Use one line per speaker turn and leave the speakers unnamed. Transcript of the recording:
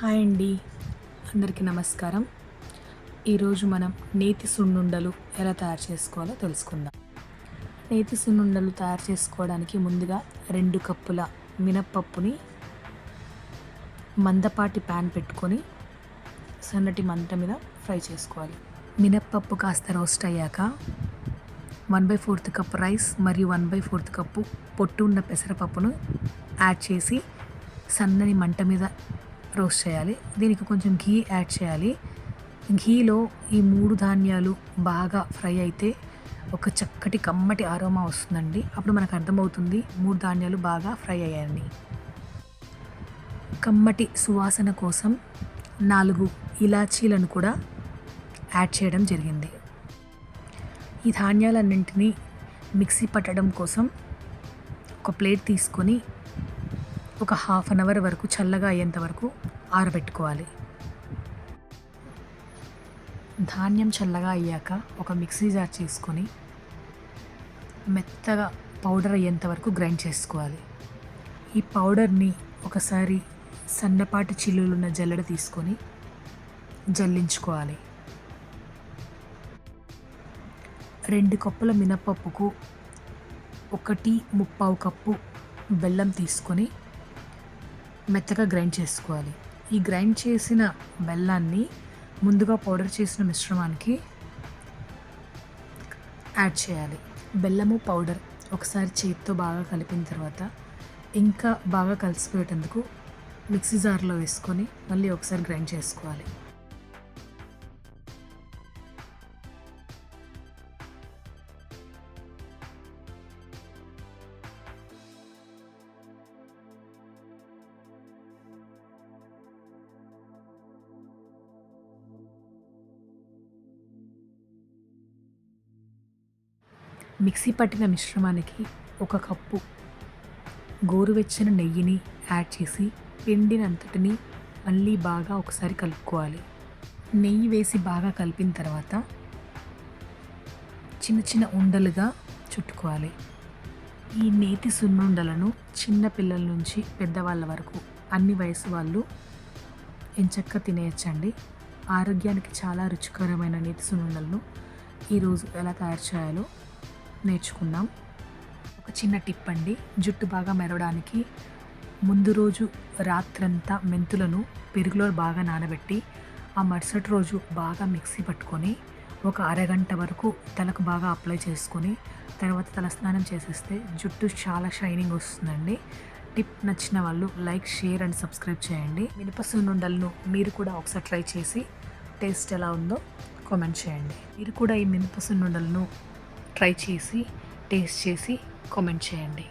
Hi అండి. అందరికీ నమస్కారం. ఈరోజు మనం నేతి సున్నుండలు ఎలా తయారు చేసుకోవాలో తెలుసుకుందాం. నేతి సున్నుండలు తయారు చేసుకోవడానికి ముందుగా రెండు కప్పుల మినప్పప్పుని మందపాటి ప్యాన్ పెట్టుకొని సన్నటి మంట మీద ఫ్రై చేసుకోవాలి. మినప్పప్పు కాస్త రోస్ట్ అయ్యాక one by fourth cup rice మరియు వన్ బై ఫోర్త్ కప్పు పొట్టు ఉన్న పెసరపప్పును యాడ్ చేసి సన్నని మంట మీద రోస్ట్ చేయాలి. దీనికి కొంచెం ఘీ యాడ్ చేయాలి. ఘీలో ఈ మూడు ధాన్యాలు బాగా ఫ్రై అయితే ఒక చక్కటి కమ్మటి ఆరోమా వస్తుందండి. అప్పుడు మనకు అర్థమవుతుంది మూడు ధాన్యాలు బాగా ఫ్రై అయ్యాయని. కమ్మటి సువాసన కోసం నాలుగు ఇలాచీలను కూడా యాడ్ చేయడం జరిగింది. ఈ ధాన్యాలన్నింటినీ మిక్సీ పట్టడం కోసం ఒక ప్లేట్ తీసుకొని ఒక హాఫ్ అన్ అవర్ వరకు చల్లగా అయ్యేంత వరకు ఆరబెట్టుకోవాలి. ధాన్యం చల్లగా అయ్యాక ఒక మిక్సీ జార్ చేసుకొని మెత్తగా పౌడర్ అయ్యేంత వరకు గ్రైండ్ చేసుకోవాలి. ఈ పౌడర్ని ఒకసారి సన్నపాటి చిల్లులున్న జల్లెడ తీసుకొని జల్లించుకోవాలి. రెండు కప్పుల మినపప్పుకు ఒకటి ముప్పావు కప్పు బెల్లం తీసుకొని మెత్తగా గ్రైండ్ చేసుకోవాలి. ఈ గ్రైండ్ చేసిన బెల్లాన్ని ముందుగా పౌడర్ చేసిన మిశ్రమానికి యాడ్ చేయాలి. బెల్లము పౌడర్ ఒకసారి చేతితో బాగా కలిపిన తర్వాత ఇంకా బాగా కలిసిపోయేటందుకు మిక్సీ జార్లో వేసుకొని మళ్ళీ ఒకసారి గ్రైండ్ చేసుకోవాలి. మిక్సీ పట్టిన మిశ్రమానికి ఒక కప్పు గోరువెచ్చని నెయ్యిని యాడ్ చేసి పిండినంతటిని మళ్ళీ బాగా ఒకసారి కలుపుకోవాలి. నెయ్యి వేసి బాగా కలిపిన తర్వాత చిన్న చిన్న ఉండలుగా చుట్టుకోవాలి. ఈ నేతి సున్నుండలను చిన్న పిల్లల నుంచి పెద్దవాళ్ళ వరకు అన్ని వయసు వాళ్ళు ఎంచక్క తినేయచ్చండి. ఆరోగ్యానికి చాలా రుచికరమైన నేతి సున్నుండలను ఈరోజు ఎలా తయారు చేయాలో నేర్చుకుందాం. ఒక చిన్న టిప్ అండి. జుట్టు బాగా మెరవడానికి ముందు రోజు రాత్రంతా మెంతులను పెరుగులో బాగా నానబెట్టి ఆ మరుసటి రోజు బాగా మిక్సీ పట్టుకొని ఒక అరగంట వరకు తలకు బాగా అప్లై చేసుకొని తర్వాత తలస్నానం చేసేస్తే జుట్టు చాలా షైనింగ్ వస్తుందండి. టిప్ నచ్చిన వాళ్ళు లైక్ షేర్ అండ్ సబ్స్క్రైబ్ చేయండి. మినప సున్నుండలను మీరు కూడా ఒకసారి ట్రై చేసి టేస్ట్ ఎలా ఉందో కామెంట్ చేయండి. మీరు కూడా ఈ మినప సున్నుండలను ట్రై చేసి టేస్ట్ చేసి కామెంట్ చేయండి.